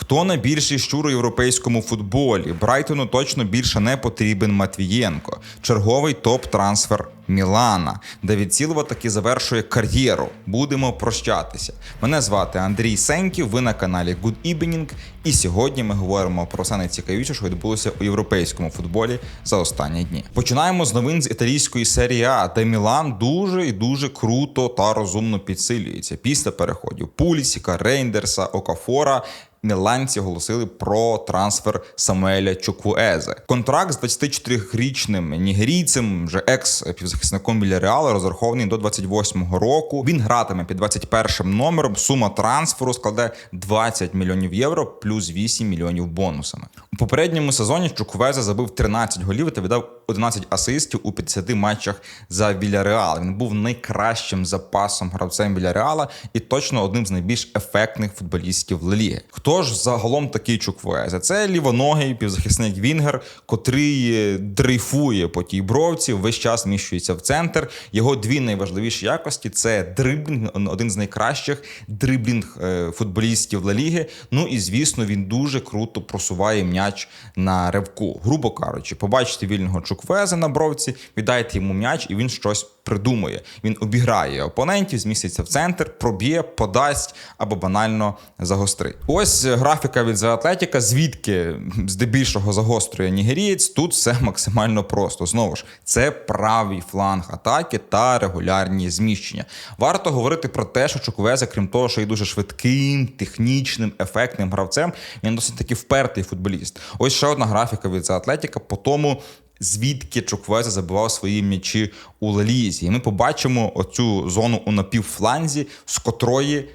Хто найбільший щур у європейському футболі? Брайтону точно більше не потрібен Матвієнко. Черговий топ-трансфер Мілана. Давід Сілва таки завершує кар'єру. Будемо прощатися. Мене звати Андрій Сеньків. Ви на каналі Good Evening. І сьогодні ми говоримо про все найцікавіше, що відбулося у європейському футболі за останні дні. Починаємо з новин з італійської серії А, де Мілан дуже і дуже круто та розумно підсилюється після переходів Пулісіка, Рейндерса, Окафора. Міланці оголосили про трансфер Самуеля Чуквуезе. Контракт з 24-річним нігерійцем, вже екс-півзахисником Вільяреала, розрахований до 28-го року. Він гратиме під 21-м номером. Сума трансферу складе 20 мільйонів євро плюс 8 мільйонів бонусами. У попередньому сезоні Чуквуезе забив 13 голів та віддав 11 асистів у 50 матчах за Вільяреал. Він був найкращим запасом гравцем Вільяреала і точно одним з найбільш ефектних футболістів Леліги. Хто ж загалом такий Чуквуезе? Це лівоногий півзахисник Вінгер, котрий е, дрейфує по тій бровці, весь час зміщується в центр. Його дві найважливіші якості це дриблінг, один з найкращих дриблінг е, футболістів Ла Ліги. Ну і звісно, він дуже круто просуває м'яч на ревку. Грубо кажучи, побачите вільного Чуквуезе на бровці, віддайте йому м'яч, і він щось придумує. Він обіграє опонентів, зміститься в центр, проб'є, подасть або банально загострить. Ось графіка від The Athletic, звідки здебільшого загострює нігерієць. Тут все максимально просто. Знову ж, це правий фланг атаки та регулярні зміщення. Варто говорити про те, що Чуквезе, крім того, що є дуже швидким, технічним, ефектним гравцем, він досить таки впертий футболіст. Ось ще одна графіка від The Athletic по тому звідки Чуквеза забивав свої м'ячі у Лалізі. І ми побачимо оцю зону у напівфланзі, з котрої.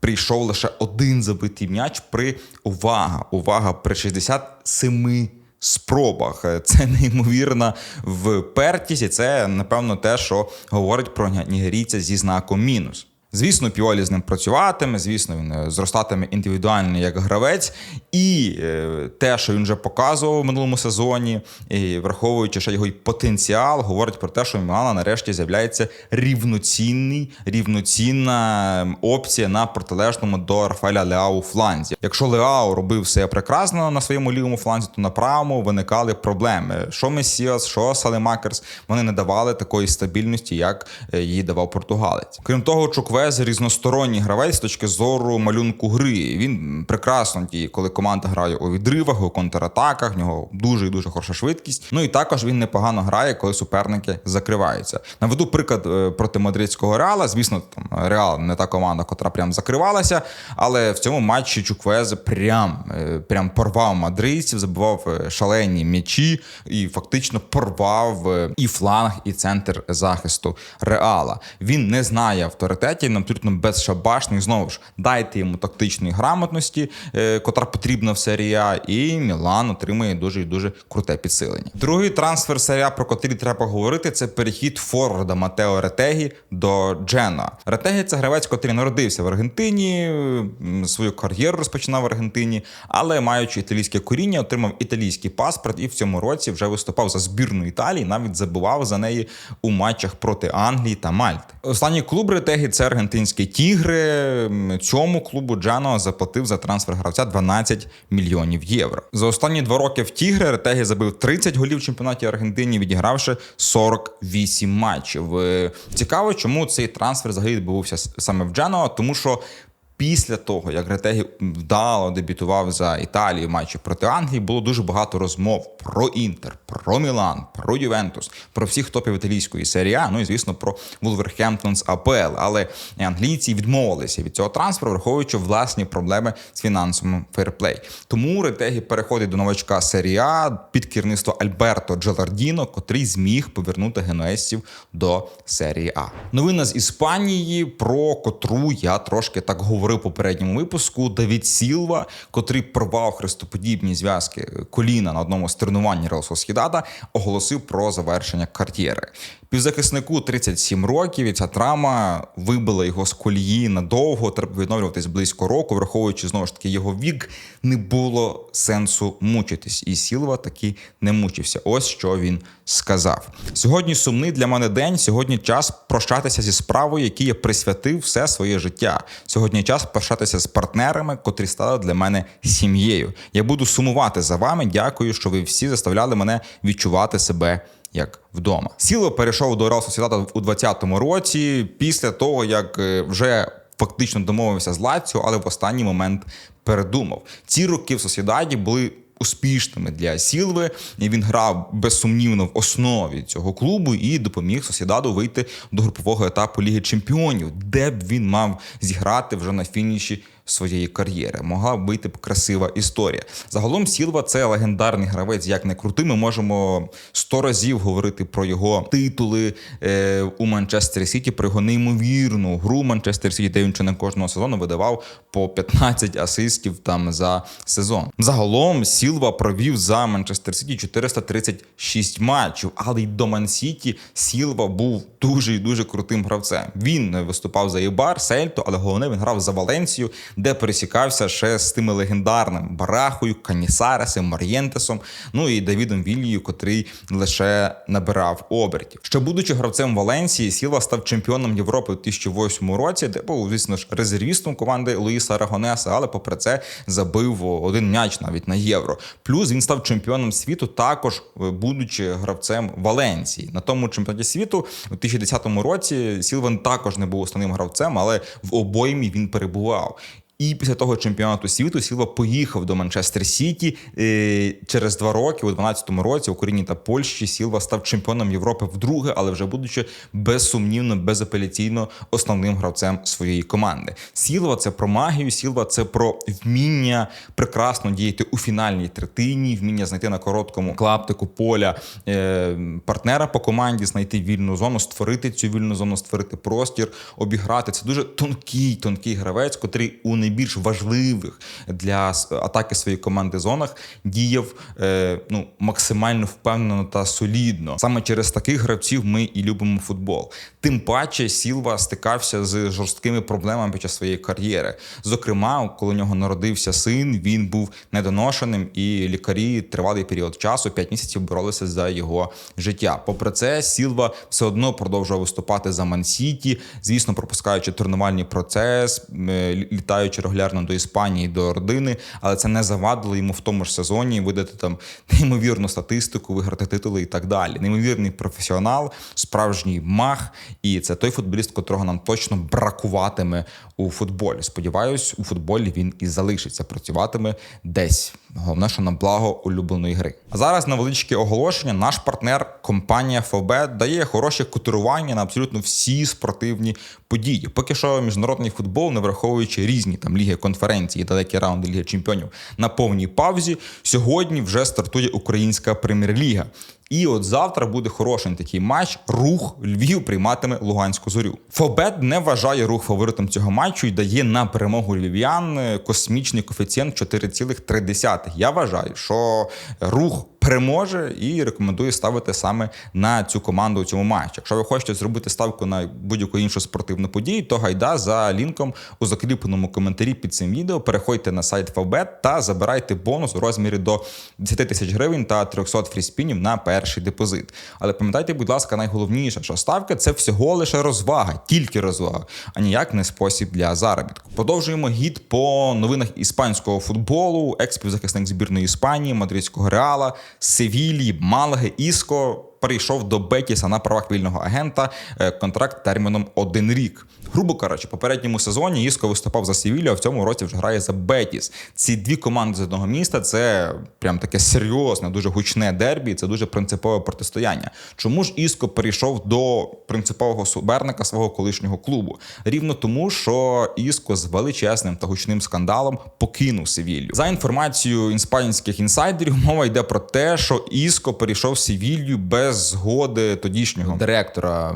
Прийшов лише один забитий м'яч при увага, увага при 67 спробах. Це неймовірна впертість, і це напевно те, що говорить про нігерійця зі знаком мінус. Звісно, Піолі з ним працюватиме, звісно, він е, зростатиме індивідуально як гравець, і е, те, що він вже показував в минулому сезоні, і враховуючи ще його й потенціал, говорить про те, що Мілана нарешті з'являється рівноцінний, рівноцінна ем, опція на протилежному до Рафаеля Леау фланзі. Якщо Леау робив все прекрасно на своєму лівому фланзі, то на правому виникали проблеми. Що Месіас, що Салемакерс, вони не давали такої стабільності, як е, її давав португалець. Крім того, Чукве Квез різносторонній гравець з точки зору малюнку гри. Він прекрасно діє, коли команда грає у відривах, у контратаках. В нього дуже і дуже хороша швидкість. Ну і також він непогано грає, коли суперники закриваються. Наведу приклад е, проти мадридського реала. Звісно, там Реал не та команда, котра прям закривалася. Але в цьому матчі Чуквез прям е, прям порвав мадридців, забивав е, шалені м'ячі і фактично порвав і фланг, і центр захисту Реала. Він не знає авторитетів він абсолютно безшабашний. Знову ж дайте йому тактичної грамотності, е, котра потрібна в серії А, і Мілан отримує дуже і дуже круте підсилення. Другий трансфер серія, про котрий треба говорити, це перехід Форварда Матео Ретегі до Джена. Ретегі це гравець, котрий народився в Аргентині, свою кар'єру розпочинав в Аргентині, але маючи італійське коріння, отримав італійський паспорт і в цьому році вже виступав за збірну Італії, навіть забивав за неї у матчах проти Англії та Мальти. Останній клуб Ретегі це аргентинські тігри. Цьому клубу Джано заплатив за трансфер гравця 12 мільйонів євро. За останні два роки в Тігри Ретегі забив 30 голів в чемпіонаті Аргентині, відігравши 48 матчів. Е, Цікаво, чому цей трансфер взагалі відбувся саме в Джано, тому що. Після того, як Ретегі вдало дебютував за Італію в матчі проти Англії, було дуже багато розмов про Інтер, про Мілан, про Ювентус, про всіх топів італійської серії А, ну і звісно про Вулверхемптонс АПЛ. Але англійці відмовилися від цього трансферу, враховуючи власні проблеми з фінансовим фейрплей. Тому Ретегі переходить до новачка серії А під керівництво Альберто Джелардіно, котрий зміг повернути генуесців до серії А. Новина з Іспанії, про котру я трошки так говорив в попередньому випуску. Давід Сілва, котрий порвав хрестоподібні зв'язки коліна на одному з тренувань Реал Сосхідада, оголосив про завершення кар'єри. Півзахиснику 37 років, і ця травма вибила його з колії надовго. Треба відновлюватись близько року, враховуючи знову ж таки його вік, не було сенсу мучитись. І Сілва таки не мучився. Ось що він сказав. Сьогодні сумний для мене день. Сьогодні час прощатися зі справою, якій я присвятив все своє життя. Сьогодні час прощатися з партнерами, котрі стали для мене сім'єю. Я буду сумувати за вами. Дякую, що ви всі заставляли мене відчувати себе як вдома. Сіло перейшов до Реал Сосідата у 2020 році, після того як е, вже фактично домовився з Лаціо, але в останній момент передумав. Ці роки в Сосідаді були. Успішними для Сілви він грав безсумнівно в основі цього клубу і допоміг Сосідаду вийти до групового етапу Ліги Чемпіонів, де б він мав зіграти вже на фініші своєї кар'єри. Могла вийти б красива історія. Загалом Сілва це легендарний гравець, як не крутий. Ми можемо сто разів говорити про його титули е, у Манчестері Сіті, про його неймовірну гру Манчестер Сіті, де він чи не кожного сезону видавав по 15 асистів там за сезон. Загалом Сілва провів за Манчестер Сіті 436 матчів, але й до Ман Сіті Сілва був дуже і дуже крутим гравцем. Він виступав за Ібар, Сельто, але головне він грав за Валенсію, де пересікався ще з тими легендарними Барахою, Канісаресом, Мар'єнтесом, ну і Давідом Віллією, котрий лише набирав обертів. Ще будучи гравцем Валенсії, Сілва став чемпіоном Європи у 2008 році, де був, звісно ж, резервістом команди Луїса Арагонеса, але попри це забив один м'яч навіть на євро. Плюс він став чемпіоном світу, також будучи гравцем Валенції. На тому чемпіонаті світу у 2010 році Сілвен також не був основним гравцем, але в обоймі він перебував. І після того чемпіонату світу Сілва поїхав до Манчестер Сіті. Е, через два роки, у 12-му році, в Україні та Польщі Сілва став чемпіоном Європи вдруге, але вже будучи безсумнівно, безапеляційно основним гравцем своєї команди. Сілва це про магію, Сілва це про вміння прекрасно діяти у фінальній третині, вміння знайти на короткому клаптику поля е, партнера по команді, знайти вільну зону, створити цю вільну зону, створити простір, обіграти. Це дуже тонкий, тонкий гравець, котрий у найбільш важливих для атаки своєї команди зонах діяв е, ну максимально впевнено та солідно. Саме через таких гравців ми і любимо футбол. Тим паче Сілва стикався з жорсткими проблемами під час своєї кар'єри. Зокрема, коли у нього народився син, він був недоношеним, і лікарі тривалий період часу, 5 місяців боролися за його життя. Попри це, Сілва все одно продовжував виступати за Мансіті, звісно, пропускаючи тренувальний процес, е, регулярно до Іспанії, до родини, але це не завадило йому в тому ж сезоні видати там неймовірну статистику, виграти титули і так далі. Неймовірний професіонал, справжній мах, і це той футболіст, котрого нам точно бракуватиме у футболі. Сподіваюсь, у футболі він і залишиться, працюватиме десь. Головне, що на благо улюбленої гри. А зараз невеличке оголошення. Наш партнер, компанія ФОБ, дає хороше котирування на абсолютно всі спортивні події. Поки що міжнародний футбол, не враховуючи різні там ліги конференції, далекі раунди Ліги Чемпіонів на повній паузі. Сьогодні вже стартує українська прем'єр-ліга. І от завтра буде хороший такий матч. Рух Львів прийматиме Луганську зорю. Фобет не вважає рух фаворитом цього матчу і дає на перемогу львів'ян космічний коефіцієнт 4,3. Я вважаю, що рух переможе і рекомендую ставити саме на цю команду у цьому матчі. Якщо ви хочете зробити ставку на будь-яку іншу спортивну подію, то гайда за лінком у закріпленому коментарі під цим відео. Переходьте на сайт Фавбет та забирайте бонус у розмірі до 10 тисяч гривень та 300 фріспінів на перший депозит. Але пам'ятайте, будь ласка, найголовніше, що ставка це всього лише розвага, тільки розвага, а ніяк не спосіб для заробітку. Продовжуємо гід по новинах іспанського футболу, експівзахисник збірної Іспанії, мадридського реала. Севілії, Малаги, Іско перейшов до Бетіса на правах вільного агента е, контракт терміном один рік. Грубо кажучи, попередньому сезоні Іско виступав за Севілію, а в цьому році вже грає за Бетіс. Ці дві команди з одного міста це прям таке серйозне, дуже гучне дербі. Це дуже принципове протистояння. Чому ж Іско перейшов до принципового суперника свого колишнього клубу? Рівно тому, що Іско з величезним та гучним скандалом покинув Севілью. За інформацією іспанських інсайдерів, мова йде про те, що Іско перейшов Севілью без згоди тодішнього директора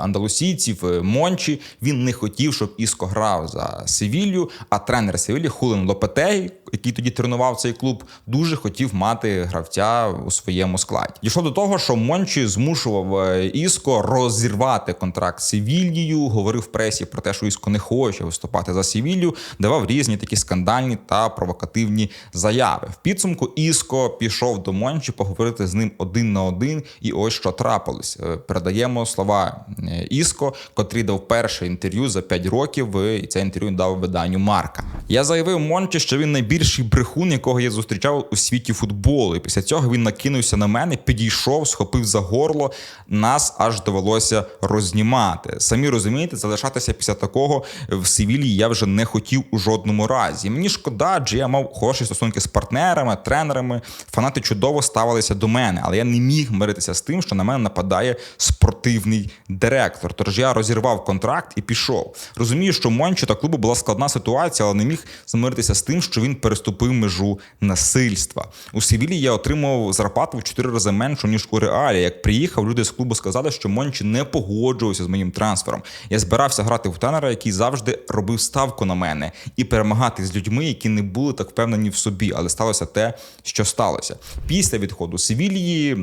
андалусійців Мончі. Він не хотів, щоб Іско грав за Севілью, а тренер Севілі Хулен Лопетей, який тоді тренував цей клуб, дуже хотів мати гравця у своєму складі. Дійшло до того, що Мончі змушував Іско розірвати контракт з Севільєю, говорив в пресі про те, що Іско не хоче виступати за Севілью, давав різні такі скандальні та провокативні заяви. В підсумку Іско пішов до Мончі поговорити з ним один на один, і ось що трапилось. Передаємо слова Іско, котрий дав перший інтерв'ю за 5 років. І це інтерв'ю дав виданню Марка. Я заявив Мончі, що він найбільший брехун, якого я зустрічав у світі футболу. І після цього він накинувся на мене, підійшов, схопив за горло. Нас аж довелося рознімати. Самі розумієте, залишатися після такого в Севілії я вже не хотів у жодному разі. Мені шкода, адже я мав хороші стосунки з партнерами, тренерами. Фанати чудово ставилися до мене, але я не міг миритися з тим, що на мене нападає спортивний директор. Тож я розірвав контракт і пішов. Розумію, що Мончо та клубу була складна ситуація, але не міг змиритися з тим, що він переступив межу насильства. У Севілі я отримав зарплату в 4 рази меншу ніж у реалі. Як приїхав, люди з клубу сказали, що Мончі не погоджувався з моїм трансфером. Я збирався грати в тренера, який завжди робив ставку на мене, і перемагати з людьми, які не були так впевнені в собі, але сталося те, що сталося. Після відходу Севілії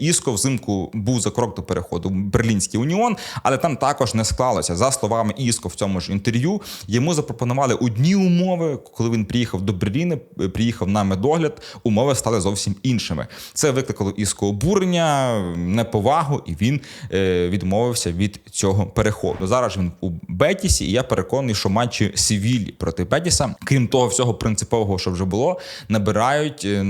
Іско взимку був за крок до переходу в Берлінський уніон, але там також не склалося. За словами Іско в цьому ж інтерв'ю, йому запропонували одні умови, коли він приїхав до Берліна, приїхав на медогляд. Умови стали зовсім іншими. Це викликало Іско обурення, неповагу, і він е, відмовився від цього переходу. Зараз він у Бетісі, і я переконаний, що матчі Севілі проти Бетіса, крім того всього принципового, що вже було, набирають е,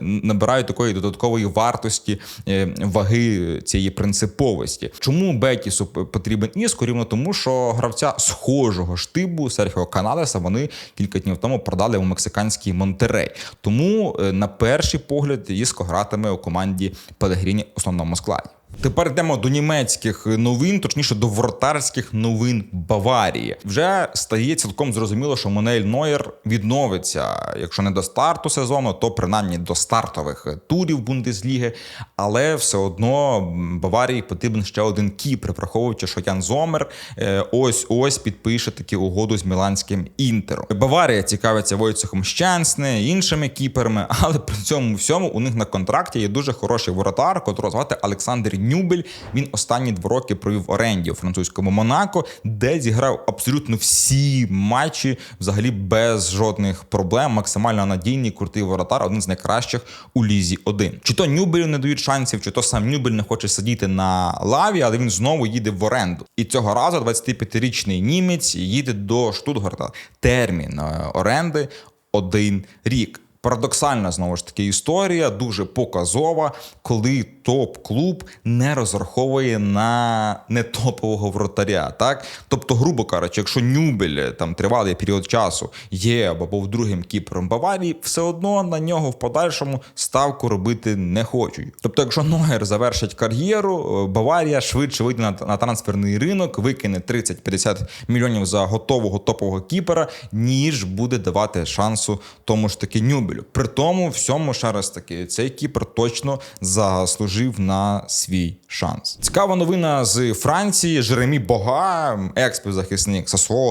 набирають такої додаткової вартості е, ваги цієї принциповості. Чому Бетісу потрібен Іско? Рівно тому, що гравця схожого штибу Серхіо Каналеса вони кілька днів тому продали у мексиканський Монтерей. Тому е, на перший погляд Іско гратиме у команді Пелегріні основному складі. Тепер йдемо до німецьких новин, точніше до вратарських новин Баварії. Вже стає цілком зрозуміло, що Монель Нойер відновиться, якщо не до старту сезону, то принаймні до стартових турів Бундесліги. Але все одно Баварії потрібен ще один кіпр, враховуючи, що Ян Зомер ось ось підпише таки угоду з Міланським інтером. Баварія цікавиться Войцехом Щенсне, іншими кіперами, але при цьому всьому у них на контракті є дуже хороший воротар, котрого звати Олександр Нюбель. Він останні два роки провів оренді у французькому Монако, де зіграв абсолютно всі матчі, взагалі без жодних проблем. Максимально надійний крутий воротар, один з найкращих у лізі 1. Чи то Нюбелю не дають шансів, чи то сам Нюбель не хоче сидіти на лаві, але він знову їде в оренду. І цього разу 25-річний німець їде до Штутгарта. Термін е, оренди один рік. Парадоксальна знову ж таки історія, дуже показова, коли топ-клуб не розраховує на нетопового вратаря. Так, тобто, грубо кажучи, якщо Нюбель там тривалий період часу є або другим кіпером Баварії, все одно на нього в подальшому ставку робити не хочуть. Тобто, якщо Ногер завершить кар'єру, Баварія швидше вийде на, на трансферний ринок, викине 30-50 мільйонів за готового топового кіпера, ніж буде давати шансу тому ж таки Нюбелю. При тому всьому ще раз таки цей кіпер точно заслужив на свій шанс. Цікава новина з Франції. Жеремі Бога, екс-півзахисник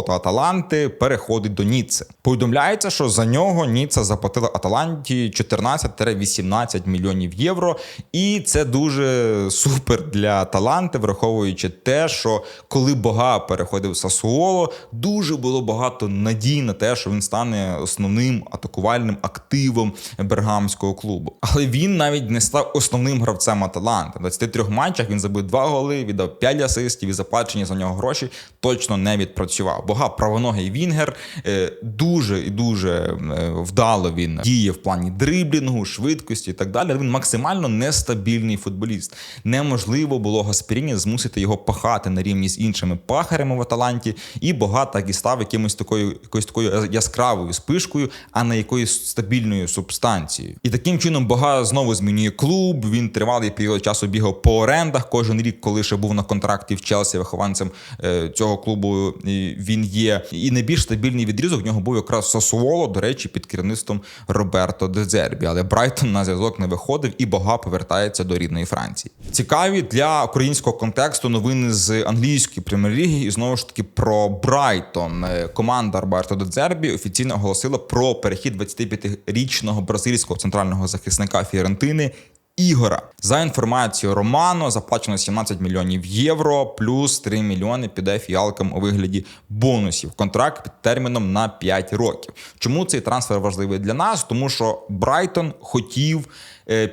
та Аталанти, переходить до Ніцце. Повідомляється, що за нього Ніцца заплатила Аталанті 14-18 мільйонів євро, і це дуже супер для Аталанти, враховуючи те, що коли Бога переходив Сасуоло, дуже було багато надій на те, що він стане основним атакувальним активом бергамського клубу. Але він навіть не став основним гравцем Аталанти. В 23 матчах він забив 2 голи, віддав 5 асистів і заплачені за нього гроші точно не відпрацював. Бога правоногий Вінгер е, дуже і дуже е, вдало він діє в плані дриблінгу, швидкості і так далі. Він максимально нестабільний футболіст. Неможливо було Гаспіріні змусити його пахати на рівні з іншими пахарями в Аталанті, і Бога так і став якимось такою якоюсь такою яскравою спишкою, а не якоюсь стабільною субстанцією. І таким чином Бога знову змінює клуб. Він тривалий період часу бігав по орендах. Кожен рік, коли ще був на контракті в Челсі, вихованцем е, цього клубу він є. І найбільш стабільний відрізок в нього був якраз Сосуоло, до речі, під керівництвом Роберто Дезербі. Але Брайтон на зв'язок не виходив і Бога повертається до рідної Франції. Цікаві для українського контексту новини з англійської прем'єр-ліги. І знову ж таки про Брайтон. Е, команда Роберто Дезербі офіційно оголосила про перехід 25-річного бразильського центрального захисника Фіорентини Ігора за інформацією Романо заплачено 17 мільйонів євро, плюс 3 мільйони піде фіалкам у вигляді бонусів. Контракт під терміном на 5 років. Чому цей трансфер важливий для нас? Тому що Брайтон хотів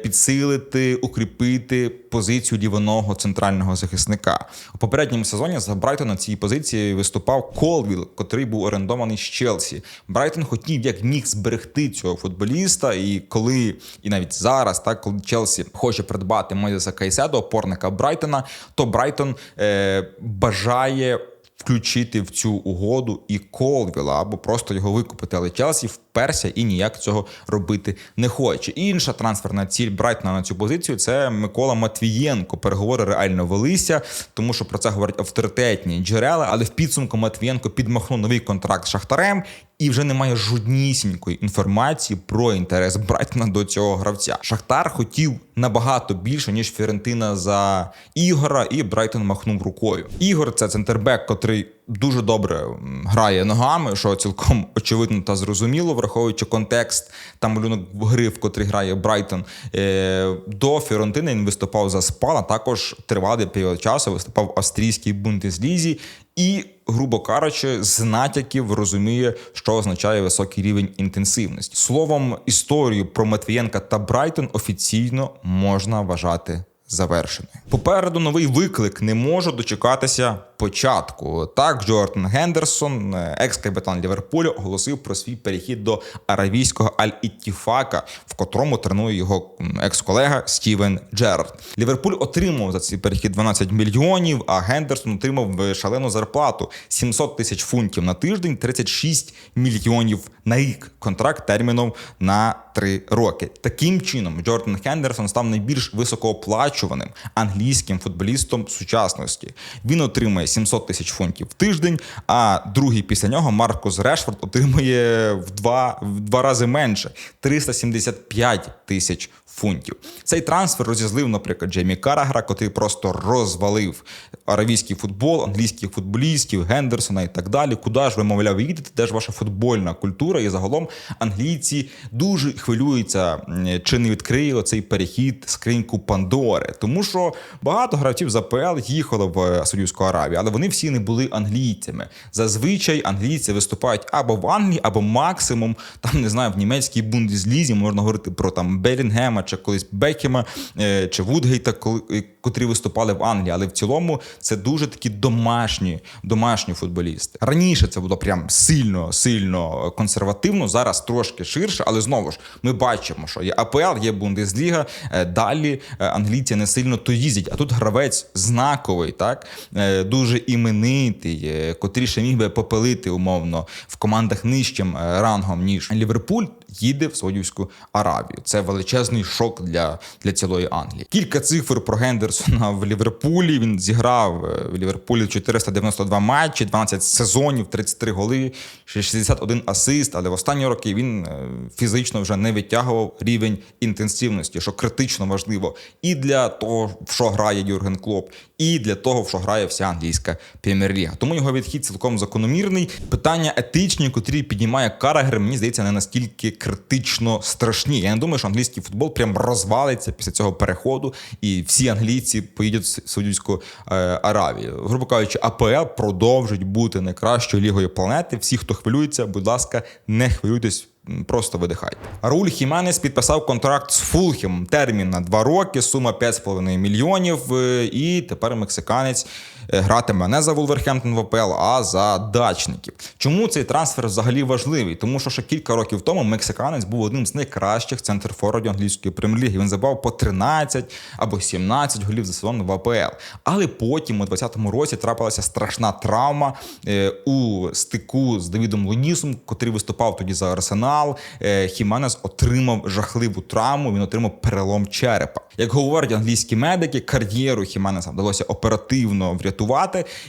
підсилити, укріпити позицію лівоного центрального захисника. У попередньому сезоні за Брайтон на цій позиції виступав Колвіл, котрий був орендований з Челсі. Брайтон хотів як міг зберегти цього футболіста, і коли і навіть зараз, так коли Челсі хоче придбати Мойзеса Кайседо, опорника Брайтона, то Брайтон е, бажає. Включити в цю угоду і Колвіла або просто його викупити. Але Челсі вперся і ніяк цього робити не хоче. Інша трансферна ціль Брайтона на цю позицію це Микола Матвієнко. Переговори реально велися, тому що про це говорять авторитетні джерела. Але в підсумку Матвієнко підмахнув новий контракт з Шахтарем. І вже немає жоднісінької інформації про інтерес Брайтона до цього гравця. Шахтар хотів набагато більше ніж Фірентина за Ігора, і Брайтон махнув рукою. Ігор це центрбек, котрий дуже добре грає ногами, що цілком очевидно та зрозуміло, враховуючи контекст та малюнок гри, в котрий грає Брайтон. Е, до Фіорентини він виступав за спала. Також тривалий період часу виступав в австрійській бундеслізі і, грубо кажучи, з натяків розуміє, що означає високий рівень інтенсивності. Словом, історію про Матвієнка та Брайтон офіційно можна вважати завершеною. Попереду новий виклик не можу дочекатися початку. Так, Джордан Гендерсон, екс-капітан Ліверпулю, оголосив про свій перехід до аравійського Аль-Іттіфака, в котрому тренує його екс-колега Стівен Джерард. Ліверпуль отримав за цей перехід 12 мільйонів, а Гендерсон отримав шалену зарплату 700 тисяч фунтів на тиждень, 36 мільйонів на рік. Контракт терміном на 3 роки. Таким чином, Джордан Хендерсон став найбільш високооплачуваним англійським футболістом сучасності. Він отримує 700 тисяч фунтів в тиждень. А другий після нього Маркус Решфорд отримує в два, в два рази менше 375 тисяч фунтів. Цей трансфер розізлив, наприклад, Джеймі Карагра, котрий просто розвалив аравійський футбол, англійських футболістів, Гендерсона і так далі. Куди ж ви, мовляв, їдете? Де ж ваша футбольна культура? І загалом англійці дуже хвилюються, чи не відкриє цей перехід скриньку Пандори, тому що багато гравців з АПЛ їхало в Саудівську Аравію, але вони всі не були англійцями. Зазвичай англійці виступають або в Англії, або максимум там не знаю в німецькій бундеслізі можна говорити про там Белінгема чи колись Бекема е, чи Вудгейта, е, котрі виступали в Англії, але в цілому це дуже такі домашні домашні футболісти. Раніше це було прям сильно, сильно консервативно. Зараз трошки ширше, але знову ж ми бачимо, що є АПЛ, є Бундесліга. е, Далі е, англійці не сильно то їздять. А тут гравець знаковий, так е, дуже іменитий, котріше міг би попелити умовно в командах нижчим рангом ніж Ліверпуль. Їде в Саудівську Аравію. Це величезний шок для для цілої Англії. Кілька цифр про Гендерсона в Ліверпулі. Він зіграв е, в Ліверпулі 492 матчі, 12 сезонів, 33 голи, 61 асист. Але в останні роки він е, фізично вже не витягував рівень інтенсивності, що критично важливо і для того, в що грає Юрген Клоп, і для того, що грає вся англійська прем'єр-ліга. Тому його відхід цілком закономірний. Питання етичні, котрі піднімає Карагер, мені здається, не настільки критично страшні. Я не думаю, що англійський футбол прям розвалиться після цього переходу, і всі англійці поїдуть в Саудівську е, Аравію. Грубо кажучи, АПЛ продовжить бути найкращою лігою планети. Всі, хто хвилюється, будь ласка, не хвилюйтесь. Просто видихайте. Руль Хіменес підписав контракт з Фулхем. Термін на два роки, сума 5,5 мільйонів. е, І тепер мексиканець гратиме не за Вулверхемптон в АПЛ, а за дачників. Чому цей трансфер взагалі важливий? Тому що ще кілька років тому мексиканець був одним з найкращих центрфорвардів англійської прем'єр-ліги. Він забав по 13 або 17 голів за сезон в АПЛ. Але потім у 2020 році трапилася страшна травма е, у стику з Давідом Лунісом, котрий виступав тоді за Арсенал. Е, Хіменес отримав жахливу травму. Він отримав перелом черепа. Як говорять англійські медики, кар'єру Хіменеса вдалося оперативно врятувати.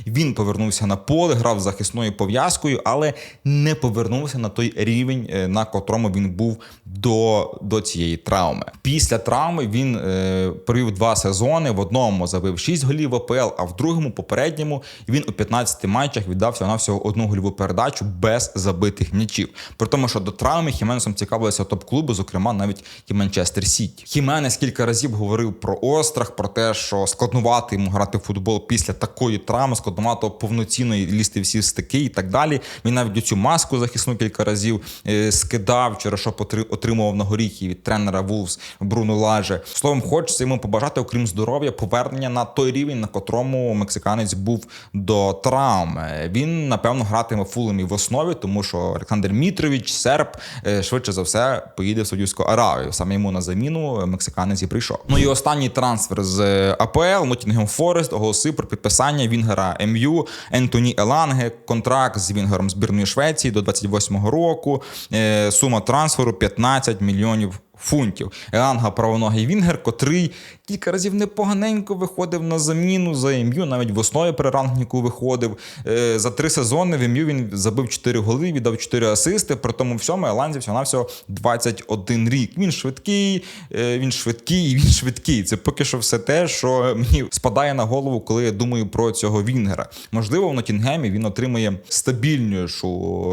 Він повернувся на поле, грав захисною пов'язкою, але не повернувся на той рівень, е, на котрому він був до, до цієї травми. Після травми він е, провів два сезони. В одному забив 6 голів в АПЛ, а в другому попередньому він у 15 матчах віддав всього на всього одну гольову передачу без забитих м'ячів. При тому, що до травми Хіменесом цікавилися топ-клуби, зокрема навіть і Манчестер Сіті. Хіменес кілька разів говорив про острах, про те, що складнувати йому грати в футбол після такої травми, складновато повноцінно лізти всі стики і так далі. Він навіть цю маску захисну кілька разів е, скидав, через що отримував на горіхи від тренера Вулфс Бруно Лаже. Словом, хочеться йому побажати, окрім здоров'я, повернення на той рівень, на котрому мексиканець був до травми. Він напевно гратиме в Фулемі в основі, тому що Олександр Мітрович, серб, е, швидше за все поїде в Саудівську Аравію. Саме йому на заміну мексиканець і прийшов. Ну і останній трансфер з АПЛ Ноттінгем Форест оголосив про підписання Вінгера МЮ Ентоні Еланге. Контракт з Вінгером збірної Швеції до 28-го року. Е, Сума трансферу 15 мільйонів фунтів. Еланга правоногий Вінгер, котрий кілька разів непоганенько виходив на заміну за МЮ, навіть в основі при рангніку виходив. Е, За три сезони в МЮ він забив 4 голи, віддав 4 асисти. При тому всьому Еланзі всього навсього 21 рік. Він швидкий, е, він швидкий, він швидкий. Це поки що все те, що мені спадає на голову, коли я думаю про цього Вінгера. Можливо, в Нотінгемі він отримає стабільнішу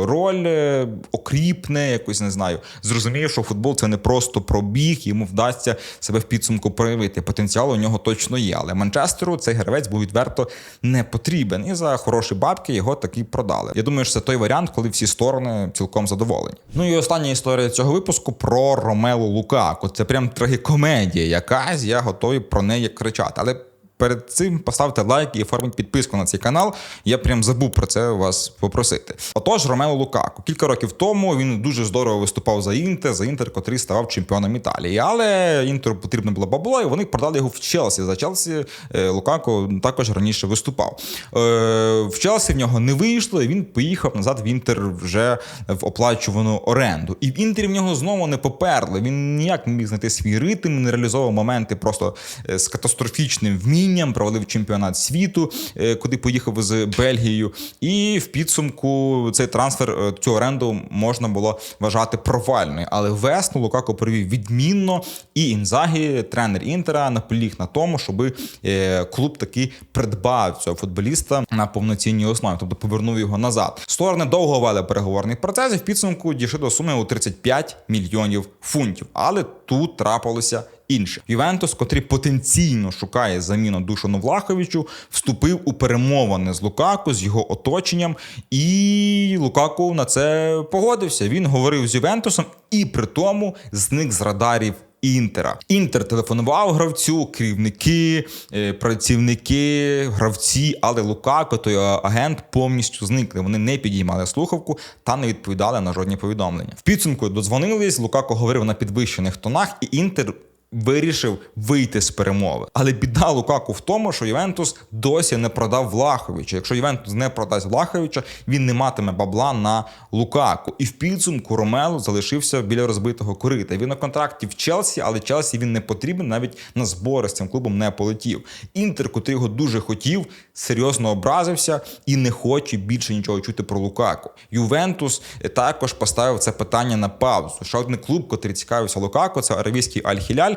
роль, е, окріпне, якось не знаю. Зрозуміє, що футбол це не просто пробіг, йому вдасться себе в підсумку проявити. Потенціал у нього точно є. Але Манчестеру цей гравець був відверто не потрібен. І за хороші бабки його таки продали. Я думаю, що це той варіант, коли всі сторони цілком задоволені. Ну і остання історія цього випуску про Ромелу Лукаку. Це прям трагікомедія якась. Я готовий про неї кричати. Але перед цим поставте лайк і оформіть підписку на цей канал. Я прям забув про це вас попросити. Отож, Ромео Лукаку. Кілька років тому він дуже здорово виступав за Інтер, за Інтер, котрий ставав чемпіоном Італії. Але Інтеру потрібно було бабло, і вони продали його в Челсі. За Челсі е, Лукаку також раніше виступав. Е, В Челсі в нього не вийшло, і він поїхав назад в Інтер вже в оплачувану оренду. І в Інтері в нього знову не поперли. Він ніяк не міг знайти свій ритм, не реалізовував моменти просто е, з катастрофічним вмінням, провалив чемпіонат світу, е, куди поїхав з Бельгією. І в підсумку цей трансфер, е, цю оренду можна було вважати провальною. Але весну Лукако провів відмінно, і Інзагі, тренер Інтера, наполіг на тому, щоб е, клуб таки придбав цього футболіста на повноцінній основі, тобто повернув його назад. Сторони довго вели переговорний процес і в підсумку дійшли до суми у 35 мільйонів фунтів. Але тут трапилося інше. Ювентус, котрий потенційно шукає заміну Душану Влаховичу, вступив у перемовини з Лукаку, з його оточенням, і Лукаку на це погодився. Він говорив з Ювентусом і при тому зник з радарів. Інтера інтер телефонував гравцю, керівники, е, працівники, гравці, але Лукако, той агент, повністю зникли. Вони не підіймали слухавку та не відповідали на жодні повідомлення. В підсумку додзвонились. Лукако говорив на підвищених тонах, і інтер вирішив вийти з перемови. Але біда Лукаку в тому, що Ювентус досі не продав Влаховича. Якщо Ювентус не продасть Влаховича, він не матиме бабла на Лукаку. І в підсумку Ромело залишився біля розбитого корита. Він на контракті в Челсі, але Челсі він не потрібен, навіть на збори з цим клубом не полетів. Інтер, котрий його дуже хотів, серйозно образився і не хоче більше нічого чути про Лукаку. Ювентус також поставив це питання на паузу. Ще один клуб, котрий цікавився Лукаку, це аравійський Аль-Хіляль,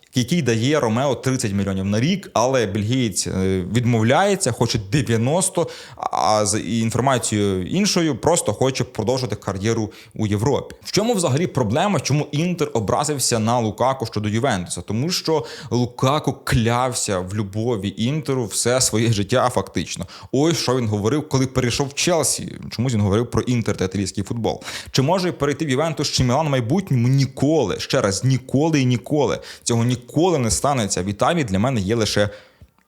який дає Ромео 30 мільйонів на рік, але бельгієць е, відмовляється, хоче 90, а з інформацією іншою просто хоче продовжити кар'єру у Європі. В чому взагалі проблема? Чому Інтер образився на Лукаку щодо Ювентуса? Тому що Лукаку клявся в любові Інтеру все своє життя, фактично. Ось що він говорив, коли перейшов в Челсі. Чомусь він говорив про інтер та італійський футбол. Чи може перейти в Ювентус чи Мілан в майбутньому? Ніколи. Ще раз, ніколи і ніколи. Цього ніколи не станеться. В Італії для мене є лише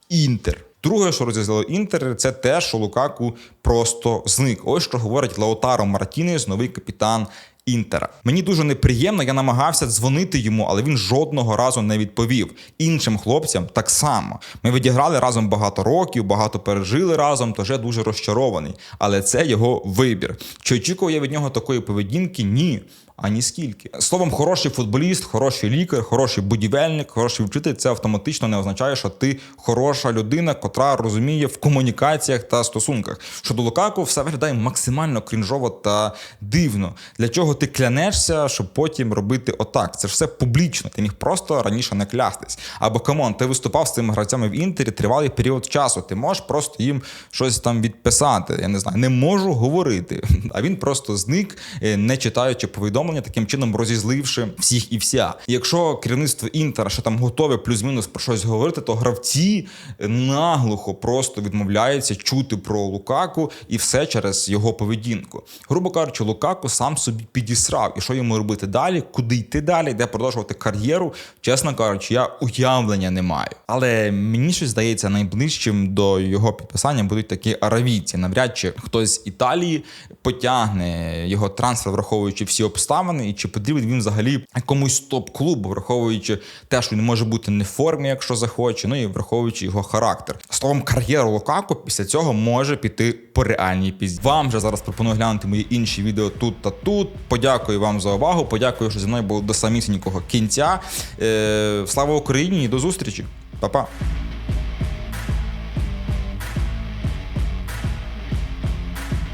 інтер. Друге, що розізлило інтер, це те, що Лукаку просто зник. Ось що говорить Лаутаро Мартінес, новий капітан. Інтера мені дуже неприємно. Я намагався дзвонити йому, але він жодного разу не відповів. Іншим хлопцям так само. Ми відіграли разом багато років, багато пережили разом, тож я дуже розчарований. Але це його вибір. Чи очікував я від нього такої поведінки? Ні. Ані скільки. Словом, хороший футболіст, хороший лікар, хороший будівельник, хороший вчитель це автоматично не означає, що ти хороша людина, котра розуміє в комунікаціях та стосунках. Щодо Лукаку, все виглядає максимально крінжово та дивно. Для чого ти клянешся, щоб потім робити отак? Це ж все публічно. Ти міг просто раніше не клястись. Або камон, ти виступав з цими гравцями в інтері тривалий період часу. Ти можеш просто їм щось там відписати. Я не знаю, не можу говорити. А він просто зник, е, не читаючи повідомлення повідомлення, таким чином розізливши всіх і вся. Якщо керівництво Інтера ще там готове плюс-мінус про щось говорити, то гравці наглухо просто відмовляються чути про Лукаку і все через його поведінку. Грубо кажучи, Лукаку сам собі підісрав. І що йому робити далі? Куди йти далі? Де продовжувати кар'єру? Чесно кажучи, я уявлення не маю. Але мені щось здається, найближчим до його підписання будуть такі аравійці. Навряд чи хтось з Італії потягне його трансфер, враховуючи всі обставини, і чи потрібен він взагалі якомусь топ-клубу, враховуючи те, що він може бути не в формі, якщо захоче, ну і враховуючи його характер. Словом, кар'єру Лукаку після цього може піти по реальній пізді. Вам же зараз пропоную глянути мої інші відео тут та тут. Подякую вам за увагу. Подякую, що зі мною були до самісінького кінця. Е, слава Україні і до зустрічі, Па-па!